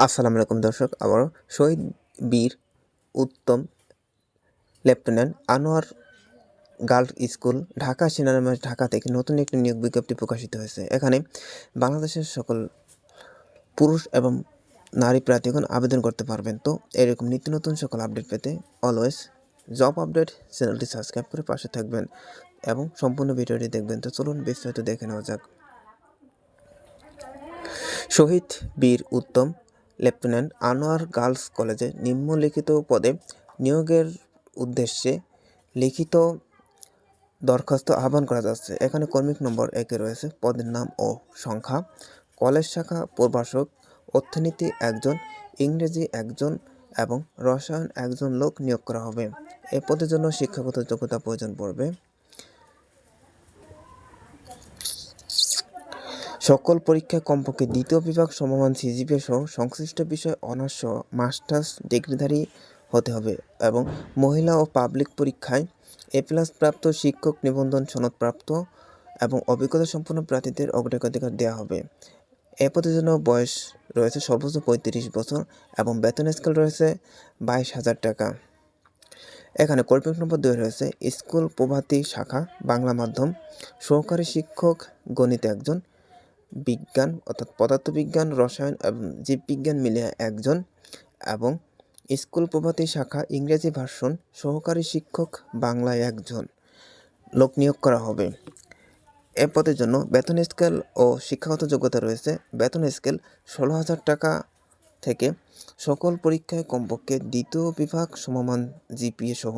আসসালামু আলাইকুম দর্শক, আবারও Shaheed Bir Uttam lieutenant Anwar girls school, Dhaka cinemas Dhaka থেকে নতুন একটি নিয়োগ বিজ্ঞপ্তি প্রকাশিত হয়েছে। এখানে বাংলাদেশের সকল পুরুষ এবং নারী প্রার্থীগণ আবেদন করতে পারবেন। তো এরকম নিত্য নতুন সকল আপডেট পেতে অলওয়েজ জব আপডেট চ্যানেলটি সাবস্ক্রাইব করে পাশে থাকবেন এবং সম্পূর্ণ ভিডিওটি দেখবেন। তো চলুন বিস্তারিত দেখে নেওয়া যাক। শহীদ বীর উত্তম লেফটেন্যান্ট আনোয়ার গার্লস কলেজে নিম্নলিখিত পদে নিয়োগের উদ্দেশ্যে লিখিত দরখাস্ত আহ্বান করা যাচ্ছে। এখানে কর্মিক নম্বর একে রয়েছে, পদের নাম ও সংখ্যা। কলেজ শাখা প্রভাষক, অর্থনীতি একজন, ইংরেজি একজন এবং রসায়ন একজন লোক নিয়োগ করা হবে। এ পদের জন্য শিক্ষাগত যোগ্যতা প্রয়োজন পড়বে। সকল পরীক্ষায় কমপক্ষে দ্বিতীয় বিভাগ সমমান সিজিপিএ সহ সংশ্লিষ্ট বিষয় অনার্স সহ মাস্টার্স ডিগ্রিধারী হতে হবে এবং মহিলা ও পাবলিক পরীক্ষায় এ প্লাস প্রাপ্ত শিক্ষক নিবন্ধন সনদপ্রাপ্ত এবং অভিজ্ঞতা সম্পন্ন প্রার্থীদের অগ্রাধিকার দেওয়া হবে। এ পদের জন্য বয়স রয়েছে সর্বোচ্চ পঁয়ত্রিশ বছর এবং বেতন স্কেল রয়েছে বাইশ হাজার টাকা। এখানে কর্মীক নম্বর দুই রয়েছে, স্কুল প্রভাতী শাখা, বাংলা মাধ্যম, সহকারী শিক্ষক, গণিত একজন বিজ্ঞান, অর্থাৎ পদার্থবিজ্ঞান, রসায়ন এবং জীববিজ্ঞান মিলিয়ে একজন এবং স্কুল প্রভাতী শাখা ইংরেজি ভার্সন সহকারী শিক্ষক বাংলায় একজন লোক নিয়োগ করা হবে। এ পদের জন্য বেতন স্কেল ও শিক্ষাগত যোগ্যতা রয়েছে। বেতন স্কেল ষোলো হাজার টাকা থেকে সকল পরীক্ষায় কমপক্ষে দ্বিতীয় বিভাগ সমমান জিপিএ সহ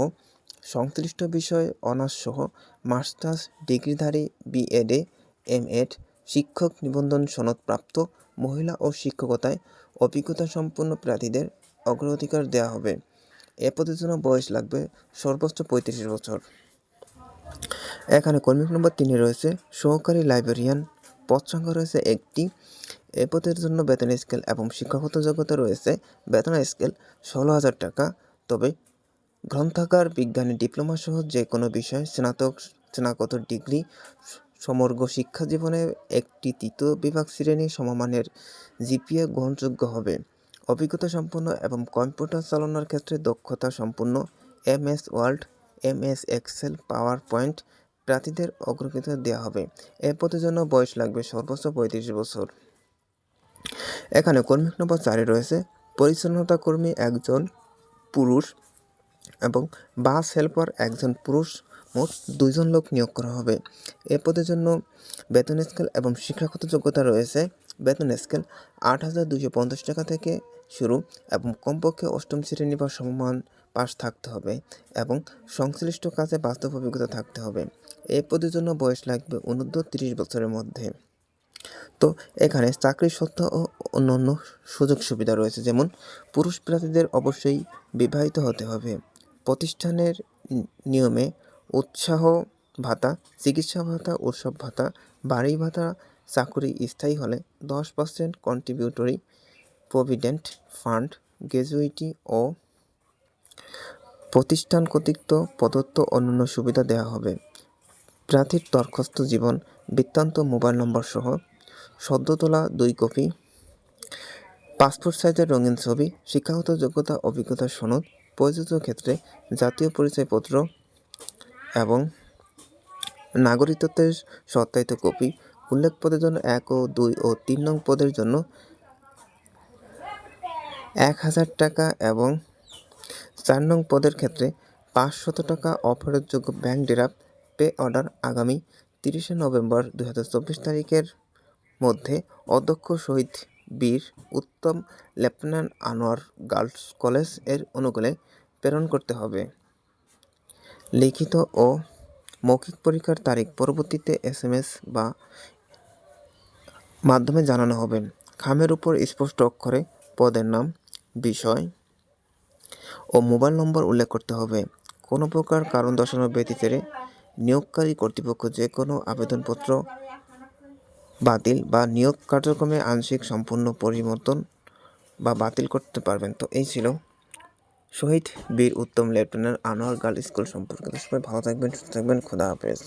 সংশ্লিষ্ট বিষয় অনার্স সহ মাস্টার্স ডিগ্রিধারী বিএডে এম এড শিক্ষক নিবন্ধন সনদপ্রাপ্ত মহিলা ও শিক্ষকতায় অভিজ্ঞতা সম্পন্ন প্রার্থীদের অগ্রাধিকার দেওয়া হবে। এ পদের জন্য বয়স লাগবে সর্বোচ্চ পঁয়ত্রিশ বছর। এখানে কর্মী নম্বর তিনে রয়েছে সহকারী লাইব্রেরিয়ান। পদ সংখ্যা রয়েছে একটি। এ পদের জন্য বেতন স্কেল এবং শিক্ষাগত যোগ্যতা রয়েছে বেতন স্কেল ষোলো হাজার টাকা। তবে গ্রন্থাগার, বিজ্ঞানী, ডিপ্লোমা সহ যে কোনো বিষয়ে স্নাতক, স্নাতকোত্তর ডিগ্রি সমগ্র শিক্ষা জীবনে একটি তৃতীয় বিভাগ শ্রেণি সমমানের জিপিএ গ্রহণযোগ্য হবে। অভিজ্ঞতা সম্পন্ন এবং কম্পিউটার চালানোর ক্ষেত্রে দক্ষতা সম্পন্ন M S word M S excel, power point প্রার্থীদের অগ্রাধিকার দেওয়া হবে। এ পদের জন্য বয়স লাগবে সর্বোচ্চ পঁয়ত্রিশ বছর। এখানে কর্মী নম্বর চারে রয়েছে। পরিচ্ছন্নতা কর্মী একজন পুরুষ এবং বাস হেল্পার একজন পুরুষ। মোট দুইজন লোক নিয়োগ করা হবে। এ পদের জন্য বেতন স্কেল এবং শিক্ষাগত যোগ্যতা রয়েছে। বেতন স্কেল আট হাজার দুশো পঞ্চাশ টাকা থেকে শুরু এবং কমপক্ষে অষ্টম শ্রেণি বা সমমান পাস থাকতে হবে এবং সংশ্লিষ্ট কাজে বাস্তব অভিজ্ঞতা থাকতে হবে। এই পদের জন্য বয়স লাগবে অনূর্ধ্ব তিরিশ বছরের মধ্যে। তো এখানে চাকরির সত্য ও অন্যান্য সুযোগ সুবিধা রয়েছে, যেমন পুরুষ প্রার্থীদের অবশ্যই বিবাহিত হতে হবে। প্রতিষ্ঠানের নিয়মে উৎসাহ ভাতা, চিকিৎসা ভাতা, উৎসব ভাতা, বাড়ি ভাতা, চাকরি স্থায়ী হলে দশ percent contributory provident fund gratuity ও প্রতিষ্ঠান কর্তৃক প্রদত্ত অন্যান্য সুবিধা দেওয়া হবে। প্রার্থীর দরখাস্ত জীবন, বৃত্তান্ত মোবাইল নম্বর সহ সদ্য তোলা দুই কপি, পাসপোর্ট সাইজের রঙিন ছবি, শিক্ষাগত যোগ্যতা, অভিজ্ঞতা সনদ, প্রযোজ্য ক্ষেত্রে জাতীয় পরিচয়পত্র এবং নাগরিকত্বের সত্যায়িত কপি উল্লেখ পদের জন্য এক ও দুই ও তিন নং পদের জন্য এক হাজার টাকা এবং চার নং পদের ক্ষেত্রে পাঁচশত টাকা অফারেরযোগ্য ব্যাংক ড্রাফট পে অর্ডার আগামী তিরিশে নভেম্বর দুই হাজার চব্বিশ তারিখের মধ্যে অধ্যক্ষ শহীদ বীর উত্তম লেফটেন্যান্ট আনোয়ার গার্লস কলেজের অনুকূলে প্রেরণ করতে হবে। লিখিত ও মৌখিক পরীক্ষার তারিখ পরবর্তীতে এস এম এস বা মাধ্যমে জানানো হবে। খামের উপর স্পষ্ট অক্ষরে পদের নাম, বিষয় ও মোবাইল নম্বর উল্লেখ করতে হবে। কোনো প্রকার কারণ দর্শানোর ব্যতীতে নিয়োগকারী কর্তৃপক্ষ যে কোনো আবেদনপত্র বাতিল বা নিয়োগ কার্যক্রমে আংশিক সম্পূর্ণ পরিবর্তন বা বাতিল করতে পারবেন। তো এই ছিল Shaheed Bir Uttam lieutenant Anwar girl school সম্পর্কে সবাই ভালো থাকবেন, সুস্থ থাকবেন, খোদা হাফেজ।